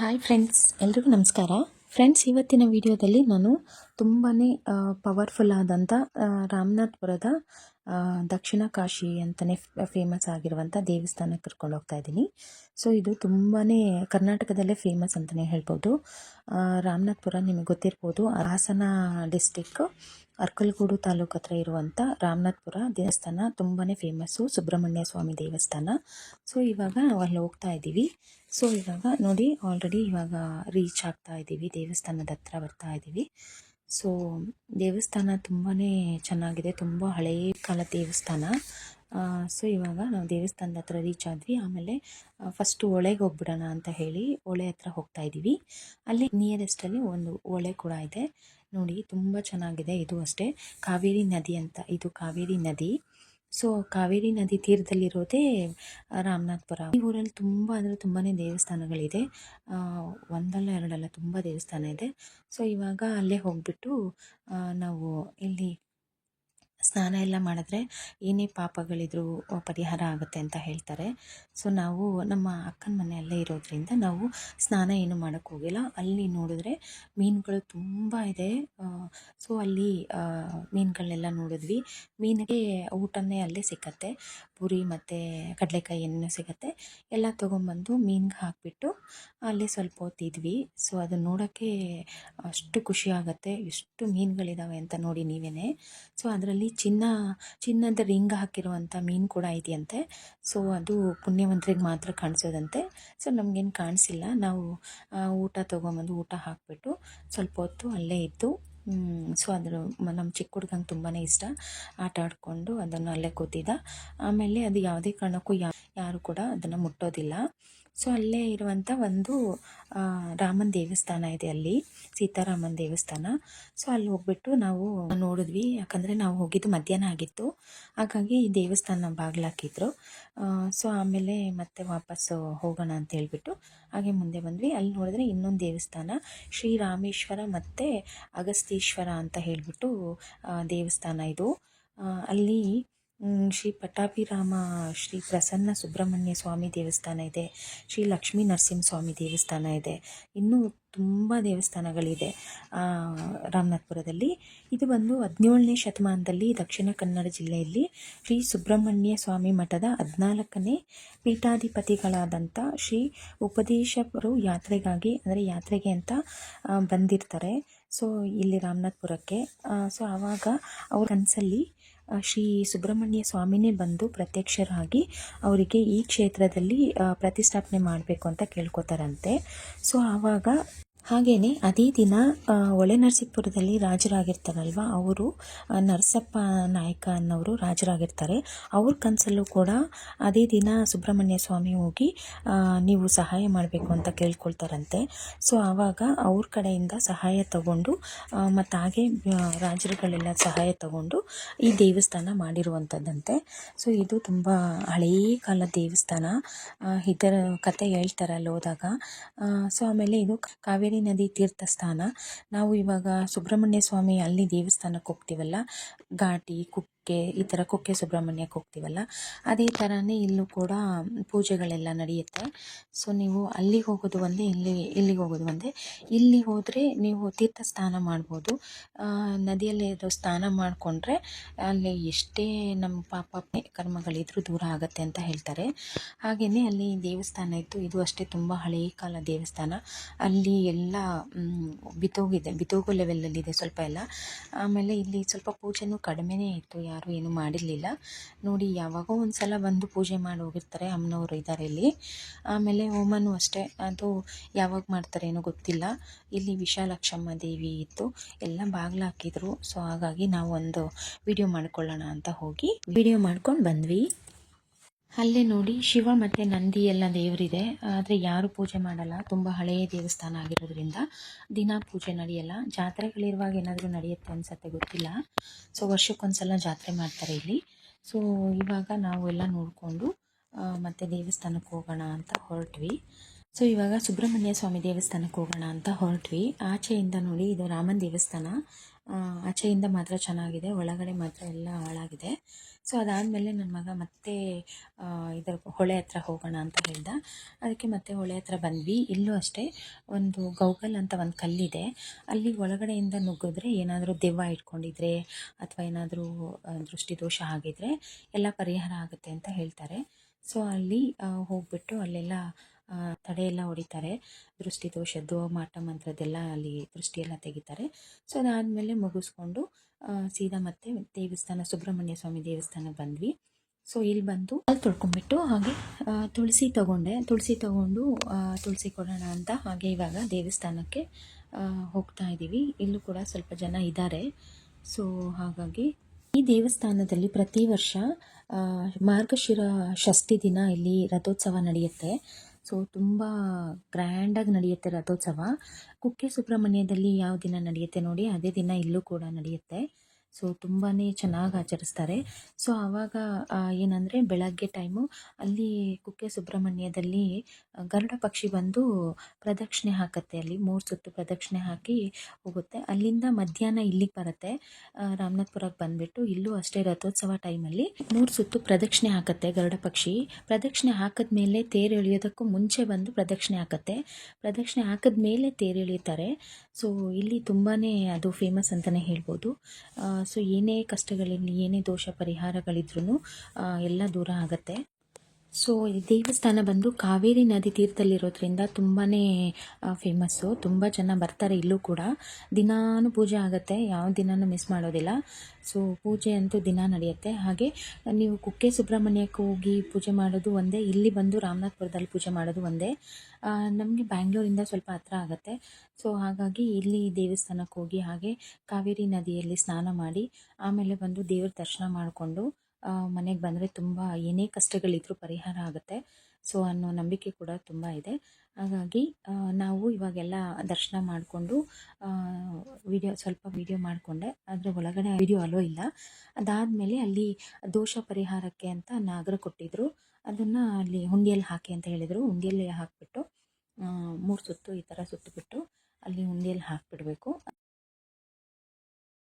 Hi friends ಎಲ್ರಿಗೂ ನಮಸ್ಕಾರ. Friends ಇವತ್ತಿನ ವಿಡಿಯೋದಲ್ಲಿ ನಾನು ತುಂಬಾ ಪವರ್ಫುಲ್ ಆದಂಥ ರಾಮನಾಥ್ಪುರದ ದಕ್ಷಿಣ ಕಾಶಿ ಅಂತಲೇ ಫೇಮಸ್ ಆಗಿರುವಂಥ ದೇವಸ್ಥಾನಕ್ಕೆ ಕರ್ಕೊಂಡು ಹೋಗ್ತಾ ಇದ್ದೀನಿ. ಸೊ ಇದು ತುಂಬಾ ಕರ್ನಾಟಕದಲ್ಲೇ ಫೇಮಸ್ ಅಂತಲೇ ಹೇಳ್ಬೋದು. ರಾಮನಾಥ್ಪುರ ನಿಮಗೆ ಗೊತ್ತಿರ್ಬೋದು. ಹಾಸನ ಡಿಸ್ಟಿಕ್ ಅರ್ಕಲ್ಗೂಡು ತಾಲೂಕು ಹತ್ರ ಇರುವಂಥ ರಾಮನಾಥ್ಪುರ ದೇವಸ್ಥಾನ ತುಂಬಾ ಫೇಮಸ್ಸು ಸುಬ್ರಹ್ಮಣ್ಯ ಸ್ವಾಮಿ ದೇವಸ್ಥಾನ. ಸೊ ಇವಾಗ ಅಲ್ಲಿ ಹೋಗ್ತಾ ಇದ್ದೀವಿ. ಸೊ ಇವಾಗ ನೋಡಿ ಆಲ್ರೆಡಿ ಇವಾಗ ರೀಚ್ ಆಗ್ತಾ ಇದ್ದೀವಿ. ದೇವಸ್ಥಾನದ ಹತ್ರ ಬರ್ತಾ ಇದ್ದೀವಿ. ಸೊ ದೇವಸ್ಥಾನ ತುಂಬಾ ಚೆನ್ನಾಗಿದೆ. ತುಂಬ ಹಳೆಯ ಕಾಲ ದೇವಸ್ಥಾನ. ಸೊ ಇವಾಗ ನಾವು ದೇವಸ್ಥಾನದ ಹತ್ರ ರೀಚ್ ಆದ್ವಿ. ಆಮೇಲೆ ಫಸ್ಟು ಹೊಳೆಗೆ ಹೋಗ್ಬಿಡೋಣ ಅಂತ ಹೇಳಿ ಹೊಳೆ ಹತ್ರ ಹೋಗ್ತಾ ಇದ್ದೀವಿ. ಅಲ್ಲಿ ನಿಯರೆಸ್ಟಲ್ಲಿ ಒಂದು ಹೊಳೆ ಕೂಡ ಇದೆ. ನೋಡಿ, ತುಂಬ ಚೆನ್ನಾಗಿದೆ. ಇದು ಅಷ್ಟೇ. ಕಾವೇರಿ ನದಿ ಅಂತ. ಇದು ಕಾವೇರಿ ನದಿ. ಸೊ ಕಾವೇರಿ ನದಿ ತೀರದಲ್ಲಿರೋದೇ ರಾಮನಾಥ್ಪುರ. ಈ ಊರಲ್ಲಿ ತುಂಬ ಅಂದರೆ ತುಂಬಾ ದೇವಸ್ಥಾನಗಳಿದೆ. ಒಂದಲ್ಲ ಎರಡಲ್ಲ ತುಂಬ ದೇವಸ್ಥಾನ ಇದೆ. ಸೊ ಇವಾಗ ಅಲ್ಲೇ ಹೋಗಿಬಿಟ್ಟು ನಾವು ಇಲ್ಲಿ ಸ್ನಾನ ಎಲ್ಲ ಮಾಡಿದ್ರೆ ಏನೇ ಪಾಪಗಳಿದ್ರೂ ಪರಿಹಾರ ಆಗುತ್ತೆ ಅಂತ ಹೇಳ್ತಾರೆ. ಸೊ, ನಾವು ನಮ್ಮ ಅಕ್ಕನ ಮನೆಯಲ್ಲೇ ಇರೋದ್ರಿಂದ ನಾವು ಸ್ನಾನ ಏನು ಮಾಡೋಕ್ಕೆ ಹೋಗಿಲ್ಲ. ಅಲ್ಲಿ ನೋಡಿದ್ರೆ ಮೀನುಗಳು ತುಂಬ ಇದೆ. ಸೊ, ಅಲ್ಲಿ ಮೀನುಗಳನ್ನೆಲ್ಲ ನೋಡಿದ್ವಿ. ಮೀನಿಗೆ ಊಟನೇ ಅಲ್ಲೇ ಸಿಕ್ಕತ್ತೆ. ಪುರಿ ಮತ್ತು ಕಡಲೆಕಾಯಿ ಎಣ್ಣೆ ಸಿಗತ್ತೆ. ಎಲ್ಲ ತೊಗೊಂಬಂದು ಮೀನಿಗೆ ಹಾಕಿಬಿಟ್ಟು ಅಲ್ಲಿ ಸ್ವಲ್ಪ ಹೊತ್ತಿದ್ವಿ. ಸೊ ಅದನ್ನ ನೋಡೋಕ್ಕೆ ಅಷ್ಟು ಖುಷಿ ಆಗುತ್ತೆ. ಎಷ್ಟು ಮೀನುಗಳಿದಾವೆ ಅಂತ ನೋಡಿ ನೀವೇ ಸೊ, ಅದರಲ್ಲಿ ಚಿನ್ನ, ಚಿನ್ನದ ರಿಂಗ್ ಹಾಕಿರುವಂಥ ಮೀನು ಕೂಡ ಇದೆಯಂತೆ. ಸೊ ಅದು ಪುಣ್ಯವಂತರಿಗೆ ಮಾತ್ರ ಕಾಣಿಸೋದಂತೆ. ಸೊ ನಮಗೇನು ಕಾಣಿಸಿಲ್ಲ. ನಾವು ಊಟ ತೊಗೊಂಬಂದು ಊಟ ಹಾಕಿಬಿಟ್ಟು ಸ್ವಲ್ಪ ಹೊತ್ತು ಅಲ್ಲೇ ಇದ್ದು ಸೊ ಅದರ ನಮ್ಮ ಚಿಕ್ಕ ಹುಡ್ಗಂಗೆ ತುಂಬಾ ಇಷ್ಟ. ಆಟ ಆಡಿಕೊಂಡು ಅದನ್ನು ಅಲ್ಲೇ ಕೂತಿದ್ದ. ಆಮೇಲೆ ಅದು ಯಾವುದೇ ಕಾರಣಕ್ಕೂ ಯಾರು ಕೂಡ ಅದನ್ನು ಮುಟ್ಟೋದಿಲ್ಲ. ಸೊ ಅಲ್ಲೇ ಇರುವಂಥ ಒಂದು ರಾಮನ ದೇವಸ್ಥಾನ ಇದೆ ಅಲ್ಲಿ, ಸೀತಾರಾಮನ್ ದೇವಸ್ಥಾನ. ಸೊ ಅಲ್ಲಿ ಹೋಗ್ಬಿಟ್ಟು ನಾವು ನೋಡಿದ್ವಿ, ಯಾಕಂದರೆ ನಾವು ಹೋಗಿದ್ದು ಮಧ್ಯಾಹ್ನ ಆಗಿತ್ತು. ಹಾಗಾಗಿ ಈ ದೇವಸ್ಥಾನ ಬಾಗಿಲಾಕಿದ್ರು. ಸೊ ಆಮೇಲೆ ಮತ್ತೆ ವಾಪಸ್ಸು ಹೋಗೋಣ ಅಂತ ಹೇಳಿಬಿಟ್ಟು ಹಾಗೆ ಮುಂದೆ ಬಂದ್ವಿ. ಅಲ್ಲಿ ನೋಡಿದ್ರೆ ಇನ್ನೊಂದು ದೇವಸ್ಥಾನ, ಶ್ರೀ ರಾಮೇಶ್ವರ ಮತ್ತು ಅಗಸ್ತೀಶ್ವರ ಅಂತ ಹೇಳಿಬಿಟ್ಟು ದೇವಸ್ಥಾನ ಇದು. ಅಲ್ಲಿ ಶ್ರೀ ಪಟ್ಟಾಭಿರಾಮ ಶ್ರೀ ಪ್ರಸನ್ನ ಸುಬ್ರಹ್ಮಣ್ಯ ಸ್ವಾಮಿ ದೇವಸ್ಥಾನ ಇದೆ, ಶ್ರೀ ಲಕ್ಷ್ಮೀ ನರಸಿಂಹಸ್ವಾಮಿ ದೇವಸ್ಥಾನ ಇದೆ. ಇನ್ನೂ ತುಂಬ ದೇವಸ್ಥಾನಗಳಿದೆ. ರಾಮನಾಥ್ಪುರದಲ್ಲಿ. ಇದು ಬಂದು ಹದಿನೇಳನೇ ಶತಮಾನದಲ್ಲಿ ದಕ್ಷಿಣ ಕನ್ನಡ ಜಿಲ್ಲೆಯಲ್ಲಿ ಶ್ರೀ ಸುಬ್ರಹ್ಮಣ್ಯ ಸ್ವಾಮಿ ಮಠದ ಹದಿನಾಲ್ಕನೇ ಪೀಠಾಧಿಪತಿಗಳಾದಂಥ ಶ್ರೀ ಉಪದೇಶರು ಯಾತ್ರೆಗಾಗಿ, ಅಂದರೆ ಯಾತ್ರೆಗೆ ಅಂತ ಬಂದಿರ್ತಾರೆ. ಸೊ ಇಲ್ಲಿ ರಾಮನಾಥ್ಪುರಕ್ಕೆ. ಸೊ ಆವಾಗ ಅವ್ರ ಕನಸಲ್ಲಿ ಶ್ರೀ ಸುಬ್ರಹ್ಮಣ್ಯ ಸ್ವಾಮಿನೇ ಬಂದು ಪ್ರತ್ಯಕ್ಷರಾಗಿ ಅವರಿಗೆ ಈ ಕ್ಷೇತ್ರದಲ್ಲಿ ಪ್ರತಿಷ್ಠಾಪನೆ ಮಾಡಬೇಕು ಅಂತ ಕೇಳ್ಕೊತಾರಂತೆ. ಸೊ ಆವಾಗ ಹಾಗೆಯೇ ಅದೇ ದಿನ ಹೊಳೆ ನರಸೀಪುರದಲ್ಲಿ ರಾಜರಾಗಿರ್ತಾರಲ್ವ ಅವರು ನರಸಪ್ಪ ನಾಯಕ ಅನ್ನೋರು ರಾಜರಾಗಿರ್ತಾರೆ. ಅವ್ರ ಕನಸಲ್ಲೂ ಕೂಡ ಅದೇ ದಿನ ಸುಬ್ರಹ್ಮಣ್ಯ ಸ್ವಾಮಿ ಹೋಗಿ ನೀವು ಸಹಾಯ ಮಾಡಬೇಕು ಅಂತ ಕೇಳ್ಕೊಳ್ತಾರಂತೆ. ಸೊ, ಆವಾಗ ಅವ್ರ ಕಡೆಯಿಂದ ಸಹಾಯ ತಗೊಂಡು ಮತ್ತು ಹಾಗೆ ರಾಜರುಗಳೆಲ್ಲ ಸಹಾಯ ತಗೊಂಡು ಈ ದೇವಸ್ಥಾನ ಮಾಡಿರುವಂಥದ್ದಂತೆ. ಸೊ, ಇದು ತುಂಬ ಹಳೆಯ ಕಾಲದ ದೇವಸ್ಥಾನ. ಇದರ ಕತೆ ಹೇಳ್ತಾರಲ್ಲ ಹೋದಾಗ. ಸೊ, ಆಮೇಲೆ ಇದು ಕಾವೇರಿ ನದಿ ತೀರ್ಥ ಸ್ಥಾನ ನಾವು ಇವಾಗ ಸುಬ್ರಹ್ಮಣ್ಯ ಸ್ವಾಮಿ ಅಲ್ಲಿ ದೇವಸ್ಥಾನಕ್ಕೆ ಹೋಗ್ತೀವಲ್ಲ. ಘಾಟಿ ಕುಕ್ಕೆ ಈ ಥರ ಕುಕ್ಕೆ ಸುಬ್ರಹ್ಮಣ್ಯಕ್ಕೆ ಹೋಗ್ತೀವಲ್ಲ, ಅದೇ ಥರನೇ ಇಲ್ಲೂ ಕೂಡ ಪೂಜೆಗಳೆಲ್ಲ ನಡೆಯುತ್ತೆ. ಸೊ ನೀವು ಅಲ್ಲಿಗೆ ಹೋಗೋದು ಒಂದೇ, ಇಲ್ಲಿ, ಇಲ್ಲಿಗೆ ಹೋಗೋದು ಒಂದೇ. ಇಲ್ಲಿ ಹೋದರೆ ನೀವು ತೀರ್ಥ ಸ್ನಾನ ಮಾಡ್ಬೋದು ನದಿಯಲ್ಲಿ ಇದು ಸ್ನಾನ ಮಾಡಿಕೊಂಡ್ರೆ ಅಲ್ಲಿ ಎಷ್ಟೇ ನಮ್ಮ ಪಾಪ ಕರ್ಮಗಳಿದ್ರೂ ದೂರ ಆಗುತ್ತೆ ಅಂತ ಹೇಳ್ತಾರೆ. ಹಾಗೆಯೇ ಅಲ್ಲಿ ದೇವಸ್ಥಾನ ಇತ್ತು, ಇದು ಅಷ್ಟೇ ತುಂಬ ಹಳೆಯ ಕಾಲ ದೇವಸ್ಥಾನ. ಅಲ್ಲಿ ಎಲ್ಲ ಬಿತ್ತೋಗಿದೆ, ಬಿತ್ತೋಗೋ ಲೆವೆಲಲ್ಲಿದೆ ಸ್ವಲ್ಪ ಎಲ್ಲ. ಆಮೇಲೆ ಇಲ್ಲಿ ಸ್ವಲ್ಪ ಪೂಜೆನೂ ಕಡಿಮೆನೇ ಇತ್ತು ಯಾರೂ ಏನು ಮಾಡಿರಲಿಲ್ಲ. ನೋಡಿ, ಯಾವಾಗೋ ಒಂದು ಸಲ ಬಂದು ಪೂಜೆ ಮಾಡಿ ಹೋಗಿರ್ತಾರೆ ಅಮ್ಮನವರು ಇದ್ದಾರೆ ಇಲ್ಲಿ. ಆಮೇಲೆ ಓಮನು ಅಷ್ಟೇ. ಅದು ಯಾವಾಗ ಮಾಡ್ತಾರೇನೋ ಗೊತ್ತಿಲ್ಲ. ಇಲ್ಲಿ ವಿಶಾಲಾಕ್ಷಮ್ಮ ದೇವಿ ಇತ್ತು ಎಲ್ಲ ಬಾಗಿಲು ಹಾಕಿದ್ರು. ಸೊ, ಹಾಗಾಗಿ ನಾವು ಒಂದು ವಿಡಿಯೋ ಮಾಡ್ಕೊಳ್ಳೋಣ ಅಂತ ಹೋಗಿ ವಿಡಿಯೋ ಮಾಡ್ಕೊಂಡು ಬಂದ್ವಿ. ಅಲ್ಲೇ ನೋಡಿ, ಶಿವ ಮತ್ತು ನಂದಿ ಎಲ್ಲ ದೇವರಿದೆ. ಆದರೆ ಯಾರು ಪೂಜೆ ಮಾಡಲ್ಲ. ತುಂಬ ಹಳೆಯ ದೇವಸ್ಥಾನ ಆಗಿರೋದ್ರಿಂದ ದಿನ ಪೂಜೆ ನಡೆಯಲ್ಲ. ಜಾತ್ರೆಗಳಿರುವಾಗ ಏನಾದರೂ ನಡೆಯುತ್ತೆ ಅನ್ಸತ್ತೆ ಗೊತ್ತಿಲ್ಲ. ಸೊ ವರ್ಷಕ್ಕೊಂದ್ಸಲ ಜಾತ್ರೆ ಮಾಡ್ತಾರೆ ಇಲ್ಲಿ. ಸೊ ಇವಾಗ ನಾವು ಎಲ್ಲ ನೋಡಿಕೊಂಡು ಮತ್ತು ದೇವಸ್ಥಾನಕ್ಕೆ ಹೋಗೋಣ ಅಂತ ಹೊರಟ್ವಿ. ಸೊ, ಇವಾಗ ಸುಬ್ರಹ್ಮಣ್ಯ ಸ್ವಾಮಿ ದೇವಸ್ಥಾನಕ್ಕೆ ಹೋಗೋಣ ಅಂತ ಹೊರಟ್ವಿ. ಆಚೆಯಿಂದ ನೋಡಿ, ಇದು ರಾಮನ ದೇವಸ್ಥಾನ. ಆಚೆಯಿಂದ ಮಾತ್ರ ಚೆನ್ನಾಗಿದೆ, ಒಳಗಡೆ ಮಾತ್ರ ಎಲ್ಲ ಹಾಳಾಗಿದೆ. ಸೊ, ಅದಾದಮೇಲೆ ನನ್ನ ಮಗ ಮತ್ತೆ ಇದರ ಹೊಳೆ ಹತ್ರ ಹೋಗೋಣ ಅಂತ ಹೇಳ್ದ. ಅದಕ್ಕೆ ಮತ್ತೆ ಹೊಳೆ ಹತ್ರ ಬಂದ್ವಿ. ಇಲ್ಲೂ ಅಷ್ಟೇ, ಒಂದು ಗೌಗಲ್ ಅಂತ ಒಂದು ಕಲ್ಲಿದೆ. ಅಲ್ಲಿ ಒಳಗಡೆಯಿಂದ ನುಗ್ಗಿದ್ರೆ ಏನಾದರೂ ದೆವ್ವ ಇಟ್ಕೊಂಡಿದ್ರೆ, ಅಥವಾ ಏನಾದರೂ ದೃಷ್ಟಿದೋಷ ಆಗಿದ್ರೆ, ಎಲ್ಲ ಪರಿಹಾರ ಆಗುತ್ತೆ ಅಂತ ಹೇಳ್ತಾರೆ. ಸೊ, ಅಲ್ಲಿ ಹೋಗ್ಬಿಟ್ಟು ಅಲ್ಲೆಲ್ಲ ಆ, ತಡೆ ಎಲ್ಲ ಹೊಡಿತಾರೆ. ದೃಷ್ಟಿ ದೋಷ ಮಾಟ ಮಂತ್ರದ್ದೆಲ್ಲ ಅಲ್ಲಿ ದೃಷ್ಟಿಯೆಲ್ಲ ತೆಗಿತಾರೆ. ಸೊ ಅದಾದಮೇಲೆ ಮುಗಿಸ್ಕೊಂಡು ಸೀದಾ ಮತ್ತೆ ದೇವಸ್ಥಾನ ಸುಬ್ರಹ್ಮಣ್ಯ ಸ್ವಾಮಿ ದೇವಸ್ಥಾನಕ್ಕೆ ಬಂದ್ವಿ. ಸೊ ಇಲ್ಲಿ ಬಂದು ಅಲ್ಲಿ ತೊಳ್ಕೊಂಬಿಟ್ಟು ಹಾಗೆ ತುಳಸಿ ತಗೊಂಡೆ. ತುಳಸಿ ತಗೊಂಡು ತುಳಸಿ ಕೊಡೋಣ ಅಂತ ಹಾಗೆ ಇವಾಗ ದೇವಸ್ಥಾನಕ್ಕೆ ಹೋಗ್ತಾ ಇದ್ದೀವಿ. ಇಲ್ಲೂ ಕೂಡ ಸ್ವಲ್ಪ ಜನ ಇದ್ದಾರೆ. ಸೊ ಹಾಗಾಗಿ ಈ ದೇವಸ್ಥಾನದಲ್ಲಿ ಪ್ರತಿ ವರ್ಷ ಮಾರ್ಗಶಿರ ಷಷ್ಠಿ ದಿನ ಇಲ್ಲಿ ರಥೋತ್ಸವ ನಡೆಯುತ್ತೆ. ಸೊ, ತುಂಬ ಗ್ರ್ಯಾಂಡಾಗಿ ನಡೆಯುತ್ತೆ ರಥೋತ್ಸವ. ಕುಕ್ಕೆ ಸುಬ್ರಹ್ಮಣ್ಯದಲ್ಲಿ ಯಾವ ದಿನ ನಡೆಯುತ್ತೆ ನೋಡಿ, ಅದೇ ದಿನ ಇಲ್ಲೂ ಕೂಡ ನಡೆಯುತ್ತೆ. ಸೊ ತುಂಬಾ ಚೆನ್ನಾಗಿ ಆಚರಿಸ್ತಾರೆ. ಸೊ ಆವಾಗ ಏನಂದರೆ ಬೆಳಗ್ಗೆ ಟೈಮು ಅಲ್ಲಿ ಕುಕ್ಕೆ ಸುಬ್ರಹ್ಮಣ್ಯದಲ್ಲಿ ಗರುಡ ಪಕ್ಷಿ ಬಂದು ಪ್ರದಕ್ಷಿಣೆ ಹಾಕತ್ತೆ. ಅಲ್ಲಿ ಮೂರು ಸುತ್ತು ಪ್ರದಕ್ಷಿಣೆ ಹಾಕಿ ಹೋಗುತ್ತೆ. ಅಲ್ಲಿಂದ ಮಧ್ಯಾಹ್ನ ಇಲ್ಲಿಗೆ ಬರುತ್ತೆ. ರಾಮನಾಥ್ಪುರಕ್ಕೆ ಬಂದುಬಿಟ್ಟು ಇಲ್ಲೂ ಅಷ್ಟೇ ರಥೋತ್ಸವ ಟೈಮಲ್ಲಿ ಮೂರು ಸುತ್ತು ಪ್ರದಕ್ಷಿಣೆ ಹಾಕತ್ತೆ ಗರುಡ ಪಕ್ಷಿ. ಪ್ರದಕ್ಷಿಣೆ ಹಾಕಿದ್ಮೇಲೆ ತೇರು ಎಳೆಯೋದಕ್ಕೂ ಮುಂಚೆ ಬಂದು ಪ್ರದಕ್ಷಿಣೆ ಹಾಕತ್ತೆ. ಪ್ರದಕ್ಷಿಣೆ ಹಾಕಿದ್ಮೇಲೆ ತೇರು ಎಳೆಯುತ್ತಾರೆ. ಸೊ ಇಲ್ಲಿ ತುಂಬಾ ಅದು ಫೇಮಸ್ ಅಂತಲೇ ಹೇಳ್ಬೋದು. ಸೊ ಏನೇ ಕಷ್ಟಗಳಿರಲಿ ಏನೇ ದೋಷ ಪರಿಹಾರಗಳಿದ್ರೂ ಎಲ್ಲ ದೂರ ಆಗುತ್ತೆ. ಸೊ ಈ ದೇವಸ್ಥಾನ ಬಂದು ಕಾವೇರಿ ನದಿ ತೀರದಲ್ಲಿರೋದ್ರಿಂದ ತುಂಬಾ ಫೇಮಸ್ಸು ತುಂಬ ಜನ ಬರ್ತಾರೆ ಇಲ್ಲೂ ಕೂಡ. ದಿನಾನು ಪೂಜೆ ಆಗುತ್ತೆ, ಯಾವ ದಿನಾನು ಮಿಸ್ ಮಾಡೋದಿಲ್ಲ. ಸೊ ಪೂಜೆ ಅಂತೂ ದಿನ ನಡೆಯುತ್ತೆ. ಹಾಗೆ, ನೀವು ಕುಕ್ಕೆ ಸುಬ್ರಹ್ಮಣ್ಯಕ್ಕೆ ಹೋಗಿ ಪೂಜೆ ಮಾಡೋದು ಒಂದೇ, ಇಲ್ಲಿ ಬಂದು ರಾಮನಾಥ್ಪುರದಲ್ಲಿ ಪೂಜೆ ಮಾಡೋದು ಒಂದೇ. ನಮಗೆ ಬ್ಯಾಂಗ್ಳೂರಿಂದ ಸ್ವಲ್ಪ ಹತ್ರ ಆಗುತ್ತೆ. ಸೊ ಹಾಗಾಗಿ ಇಲ್ಲಿ ದೇವಸ್ಥಾನಕ್ಕೆ ಹೋಗಿ ಹಾಗೆ ಕಾವೇರಿ ನದಿಯಲ್ಲಿ ಸ್ನಾನ ಮಾಡಿ, ಆಮೇಲೆ ಬಂದು ದೇವ್ರ ದರ್ಶನ ಮಾಡಿಕೊಂಡು ಮನೆಗೆ ಬಂದರೆ ತುಂಬ ಏನೇ ಕಷ್ಟಗಳಿದ್ರೂ ಪರಿಹಾರ ಆಗುತ್ತೆ. ಸೊ ಅನ್ನೋ ನಂಬಿಕೆ ಕೂಡ ತುಂಬ ಇದೆ. ಹಾಗಾಗಿ ನಾವು ಇವಾಗೆಲ್ಲ ದರ್ಶನ ಮಾಡಿಕೊಂಡು ವಿಡಿಯೋ, ಸ್ವಲ್ಪ ವಿಡಿಯೋ ಮಾಡಿಕೊಂಡೆ. ಆದರೆ ಒಳಗಡೆ ವಿಡಿಯೋ ಅಲೋ ಇಲ್ಲ. ಅದಾದಮೇಲೆ ಅಲ್ಲಿ ದೋಷ ಪರಿಹಾರಕ್ಕೆ ಅಂತ ನಾಗರ ಕೊಟ್ಟಿದ್ದರು ಅದನ್ನು ಅಲ್ಲಿ ಹುಂಡಿಯಲ್ಲಿ ಹಾಕಿ ಅಂತ ಹೇಳಿದರು. ಹುಂಡಿಯಲ್ಲಿ ಹಾಕಿಬಿಟ್ಟು ಮೂರು ಸುತ್ತು ಈ ಥರ ಸುತ್ತಬಿಟ್ಟು ಅಲ್ಲಿ ಹುಂಡಿಯಲ್ಲಿ ಹಾಕಿಬಿಡ್ಬೇಕು.